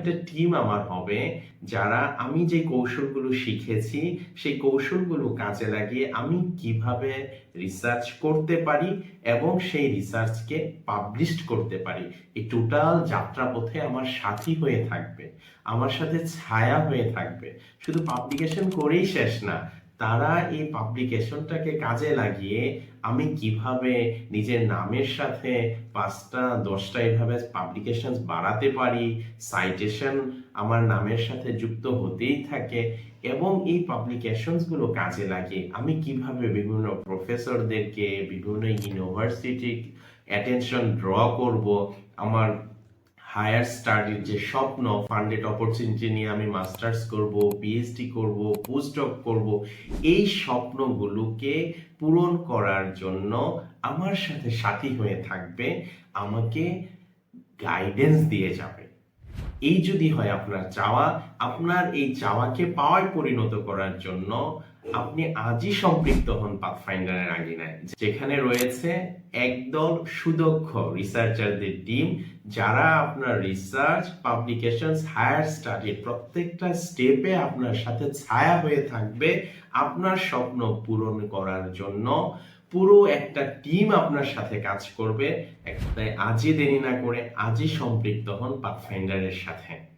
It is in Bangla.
একটা টিম আমার হবে যারা আমি যে কৌশলগুলো শিখেছি, সেই কৌশলগুলো কাজে লাগিয়ে আমি কীভাবে রিসার্চ করতে পারি এবং সেই রিসার্চকে পাবলিশ করতে পারি। এই টোটাল যাত্রাপথে আমার সাথী হয়ে থাকবে, আমার সাথে ছায়া হয়ে থাকবে। শুধু পাবলিকেশন করেই শেষ না তারা এই পাবলিকেশনটাকে কাজে লাগিয়ে আমি কীভাবে নিজের নামের সাথে পাঁচটা, দশটা এভাবে পাবলিকেশন বাড়াতে পারি সাইটেশন আমার নামের সাথে যুক্ত হতেই থাকে এবং এই পাবলিকেশনসগুলো কাজে লাগিয়ে আমি কীভাবে বিভিন্ন প্রফেসরদেরকে বিভিন্ন ইউনিভার্সিটি অ্যাটেনশন ড্র করব, আমার হায়ার স্টাডির যে স্বপ্ন ফান্ডেড অপরচুনিটি নিয়ে আমি মাস্টার্স করব পিএইচডি করব পোস্টডক করব, এই স্বপ্নগুলোকে পূরণ করার জন্য আমার সাথে সাথী হয়ে থাকবে, আমাকে গাইডেন্স দিয়ে যাবে। এই যদি হয় আপনার চাওয়া, আপনার এই চাওয়াকে পাওয়ায় পরিণত করার জন্য আপনি আজই সম্পৃক্ত হন পাথফাইন্ডারের আঙিনায়, যেখানে রয়েছে একদল সুদক্ষ রিসার্চারদের টিম যারা আপনার রিসার্চ পাবলিকেশন হায়ার স্টাডির প্রত্যেকটা স্টেপে আপনার সাথে ছায়া হয়ে থাকবে, আপনার স্বপ্ন পূরণ করার জন্য। পুরো একটা টিম আপনার সাথে কাজ করবে। তাই আজই দেরি না করে আজই সম্পৃক্ত হন পাথফাইন্ডারের সাথে।